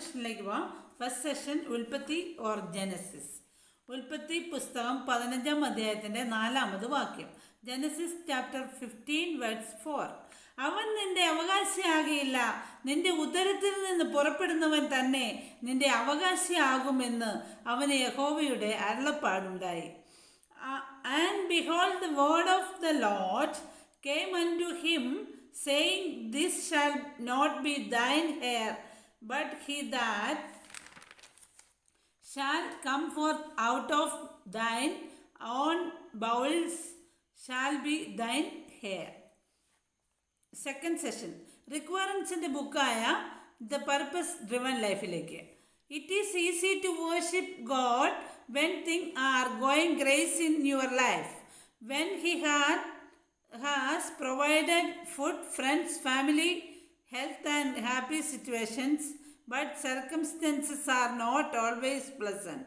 സെഷനിലേക്ക് പോവാം. First session ഉൽപ്പത്തി ഓർ ജനസിസ് ഉൽപ്പത്തി പുസ്തകം പതിനഞ്ചാം അധ്യായത്തിന്റെ നാലാമത് വാക്യം. Genesis chapter fifteen words four അവൻ നിന്റെ അവകാശിയാകയില്ല. നിന്റെ ഉദരത്തിൽ നിന്ന് പുറപ്പെടുന്നവൻ തന്നെ നിന്റെ അവകാശിയാകുമെന്ന് അവന് യഹോവയുടെ അരുളപ്പാടുണ്ടായി. And behold the word of the lord came to him saying this shall not be thine heir, but he that shall come forth out of thine own bowels shall be thine heir. Second session റിക്വയർമെൻസിന്റെ ബുക്കായ the purpose driven ലൈഫിലേക്ക് it is easy to worship God when thing are going great in your life when he had has provided food friends family health and happy situations, but circumstances are not always pleasant.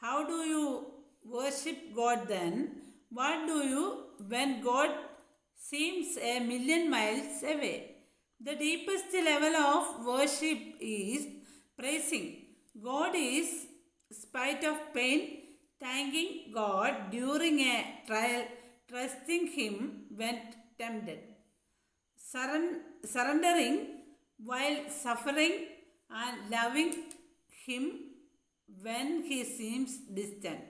How do you worship God then? What do you when God seems a million miles away? The deepest level of worship is praising. God is, spite of pain, thanking God during a trial, trusting Him when tempted Surren- surrendering while suffering and loving Him when He seems distant.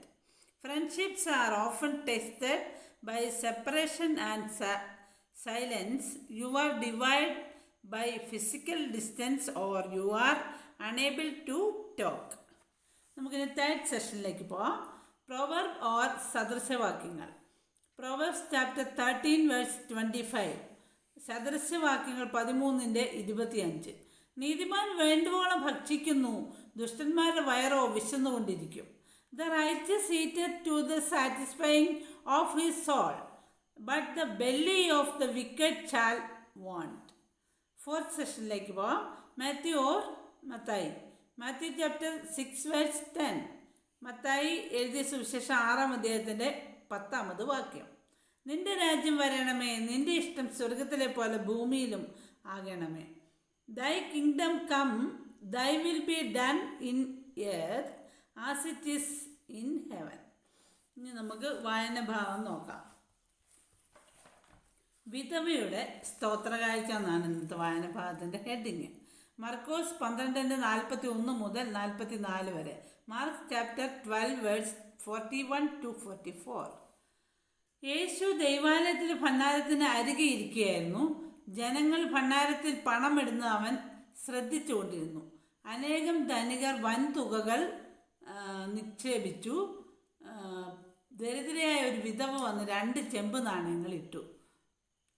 Friendships are often tested by separation and si- silence. You are divided by physical distance or you are unable to talk. നമുക്കിനി third സെഷനിലേക്ക് പോവാം പ്രൊവർബ് or സദൃശവാക്യങ്ങൾ proverbs chapter thirteen verse twenty five സദൃശവാക്യങ്ങൾ പതിമൂന്നിന്റെ ഇരുപത്തിയഞ്ച്. നീതിമാൻ വേണ്ടുവോളം ഭക്ഷിക്കുന്നു ദുഷ്ടന്മാരുടെ വയറോ വിശന്നുകൊണ്ടിരിക്കും. The righteous eateth to the satisfying of his soul but the belly of the wicked shall want. Fourth സെഷനിലേക്ക് പോവാം. Matthew or Mathai. Matthew chapter six verse ten. Mathai എഴുതിയ സുവിശേഷം ആറാം അധ്യായത്തിന്റെ പത്താമത് വാക്യം. നിന്റെ രാജ്യം വരണമേ നിന്റെ ഇഷ്ടം സ്വർഗത്തിലെ പോലെ ഭൂമിയിലും ആകണമേ. Thy kingdom come thy will be done in earth as it is in heaven ഇനി നമുക്ക് വായന ഭാവം നോക്കാം. വിധവയുടെ സ്തോത്രകാഴ്ച എന്നാണ് ഇന്നത്തെ വായന ഭാഗത്തിന്റെ ഹെഡിങ്. മർക്കോസ് പന്ത്രണ്ടിന്റെ നാൽപ്പത്തി ഒന്ന് മുതൽ നാൽപ്പത്തി നാല് വരെ. Mark chapter twelve verse forty one to forty four. യേശു ദൈവാലയത്തിലെ ഭണ്ഡാരത്തിന് അരികെ ഇരിക്കുകയായിരുന്നു. ജനങ്ങൾ ഭണ്ഡാരത്തിൽ പണമിടുന്ന അവൻ ശ്രദ്ധിച്ചുകൊണ്ടിരുന്നു. അനേകം ധനികർ വൻ തുകകൾ നിക്ഷേപിച്ചു. ദരിദ്രയായ ഒരു വിധവ വന്ന് രണ്ട് ചെമ്പ് നാണയങ്ങൾ ഇട്ടു.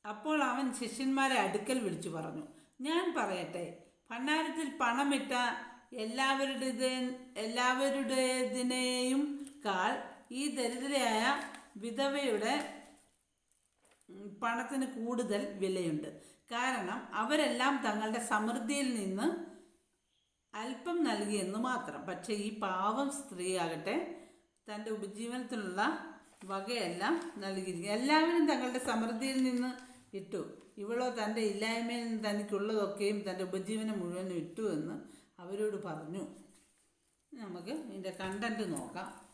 അപ്പോൾ അവൻ ശിഷ്യന്മാരെ അടുക്കൽ വിളിച്ചു പറഞ്ഞു ഞാൻ പറയട്ടെ ഭണ്ഡാരത്തിൽ പണമിട്ട എല്ലാവരുടേതേ എല്ലാവരുടേതിനെയും കാൾ ഈ ദരിദ്രയായ വിധവയുടെ പണത്തിന് കൂടുതൽ വിലയുണ്ട്. കാരണം അവരെല്ലാം തങ്ങളുടെ സമൃദ്ധിയിൽ നിന്ന് അല്പം നൽകിയെന്ന് മാത്രം. പക്ഷേ ഈ പാവം സ്ത്രീയാകട്ടെ തന്റെ ഉപജീവനത്തിനുള്ള വകയെല്ലാം നൽകിയിരിക്കും എല്ലാവരും തങ്ങളുടെ സമൃദ്ധിയിൽ നിന്ന് ഇട്ടു. ഇവളോ തന്റെ ഇല്ലായ്മയിൽ നിന്ന് തനിക്കുള്ളതൊക്കെയും തന്റെ ഉപജീവനം മുഴുവനും ഇട്ടു എന്ന് അവരോട് പറഞ്ഞു. നമുക്ക് ഇതിന്റെ കണ്ടന്റ് നോക്കാം.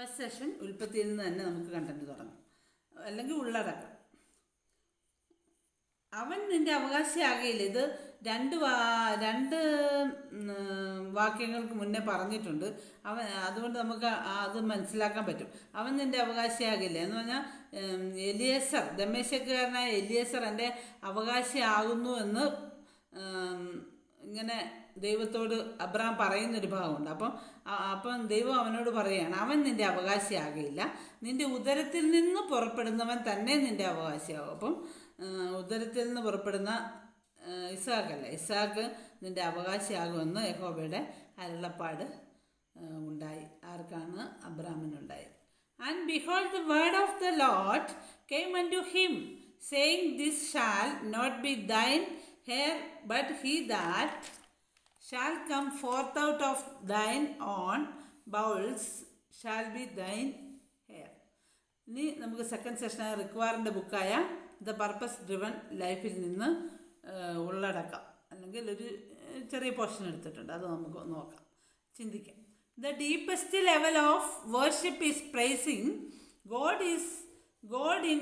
ഫസ്റ്റ് സെഷൻ ഉൽപ്പത്തിയിൽ നിന്ന് തന്നെ നമുക്ക് കണ്ടന്റ് തുടങ്ങാം. അല്ലെങ്കിൽ ഉള്ളടക്കം. അവൻ നിന്റെ അവകാശിയാകയില്ല. ഇത് രണ്ട് വാ രണ്ട് വാക്യങ്ങൾക്ക് മുന്നേ പറഞ്ഞിട്ടുണ്ട്. അവൻ അതുകൊണ്ട് നമുക്ക് അത് മനസ്സിലാക്കാൻ പറ്റും. അവൻ നിന്റെ അവകാശിയാകില്ല എന്ന് പറഞ്ഞാൽ എലിയസർ ദമേശക്കാരനായ എലിയേസർ എന്റെ അവകാശിയാകുന്നു എന്ന് ഇങ്ങനെ ദൈവത്തോട് അബ്രഹാം പറയുന്നൊരു ഭാഗമുണ്ട്. അപ്പം അപ്പം ദൈവം അവനോട് പറയുകയാണ് അവൻ നിന്റെ അവകാശിയാകയില്ല. നിന്റെ ഉദരത്തിൽ നിന്ന് പുറപ്പെടുന്നവൻ തന്നെ നിന്റെ അവകാശിയാകും. അപ്പം ഉദരത്തിൽ നിന്ന് പുറപ്പെടുന്ന ഇസാഖല്ല ഇസാഖ് നിന്റെ അവകാശിയാകുമെന്ന് യഹോബയുടെ അരുളപ്പാട് ഉണ്ടായി. ആർക്കാണ് അബ്രാമിനുണ്ടായി and behold the word of the lord came unto him saying this shall not be thine heir but he that shall come forth out of thine own bowels shall be thine hair. ഇനി നമുക്ക് second സെഷനായ റിക്വയറിന്റെ ബുക്കായ the purpose driven ലൈഫിൽ നിന്ന് ഉള്ളടക്കം. അല്ലെങ്കിൽ ഒരു ചെറിയ പോർഷൻ എടുത്തിട്ടുണ്ട്. അത് നമുക്ക് നോക്കാം. ചിന്തിക്കാം. The deepest level of worship is praising God is God in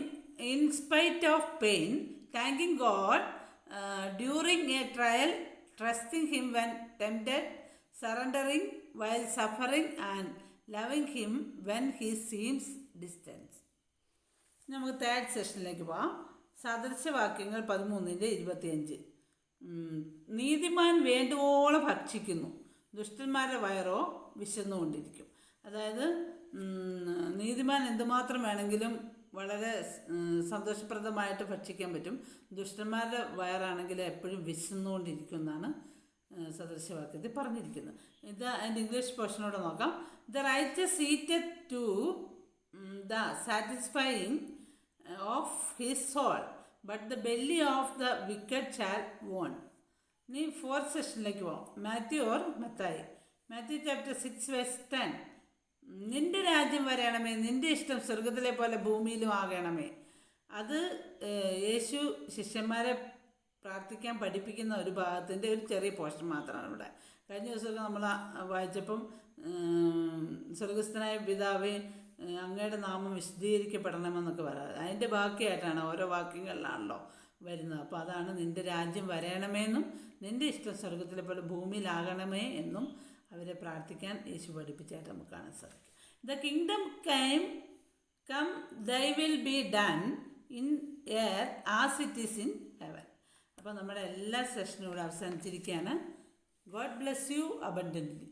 in spite of pain thanking God during a trial trusting him when tempted surrendering while suffering and loving him when he seems distance നമുക്ക് third സെഷനിലേക്ക് പോവാം. സദൃശവാക്യങ്ങൾ പതിമൂന്നിന്റെ ഇരുപത്തിയഞ്ച്. നീതിമാൻ വേണ്ടുവോളം ഭക്ഷിക്കുന്നു. ദുഷ്ടന്മാരുടെ വയറോ വിശന്നുകൊണ്ടിരിക്കും. അതായത് നീതിമാൻ എന്തുമാത്രം വേണമെങ്കിലും വളരെ സന്തോഷപ്രദമായിട്ട് ഭക്ഷിക്കാൻ പറ്റും. ദുഷ്ടന്മാരുടെ വയറാണെങ്കിൽ എപ്പോഴും വിശന്നുകൊണ്ടിരിക്കുമെന്നാണ് സദൃശവാക്യത്തിൽ പറഞ്ഞിരിക്കുന്നത്. ഇത് അതിന്റെ ഇംഗ്ലീഷ് പോർഷനോട് നോക്കാം. The righteous eateth to the satisfying of his soul but the belly of the wicked shall want. നീ ഫോർത്ത് സെഷനിലേക്ക് പോവാം. Matthew or Mathai. Matthew chapter six verse ten. നിന്റെ രാജ്യം വരണമേ നിന്റെ ഇഷ്ടം സ്വർഗത്തിലെ പോലെ ഭൂമിയിലും ആകണമേ. അത് യേശു ശിഷ്യന്മാരെ പ്രാർത്ഥിക്കാൻ പഠിപ്പിക്കുന്ന ഒരു ഭാഗത്തിന്റെ ഒരു ചെറിയ പോർഷൻ മാത്രമാണ് ഇവിടെ. കഴിഞ്ഞ ദിവസമൊക്കെ നമ്മൾ വായിച്ചപ്പം സ്വർഗസ്ഥനായ പിതാവേ അങ്ങയുടെ നാമം വിശദീകരിക്കപ്പെടണമെന്നൊക്കെ പറയാം അതിന്റെ ബാക്കിയായിട്ടാണ് ഓരോ വാക്യങ്ങളിലാണല്ലോ വരുന്നത്. അപ്പോൾ അതാണ് നിന്റെ രാജ്യം വരയണമേ എന്നും നിന്റെ ഇഷ്ടം സ്വർഗത്തിലെ പോലെ ഭൂമിയിലാകണമേ എന്നും അവരെ പ്രാർത്ഥിക്കാൻ യേശു പഠിപ്പിച്ചായിട്ട് നമുക്ക് കാണാൻ സാധിക്കും. Thy kingdom come come thy will be done in earth as it is in heaven അപ്പോൾ നമ്മുടെ എല്ലാ സെഷനും ഇവിടെ അവസാനിച്ചിരിക്കുകയാണ്. God bless you abundantly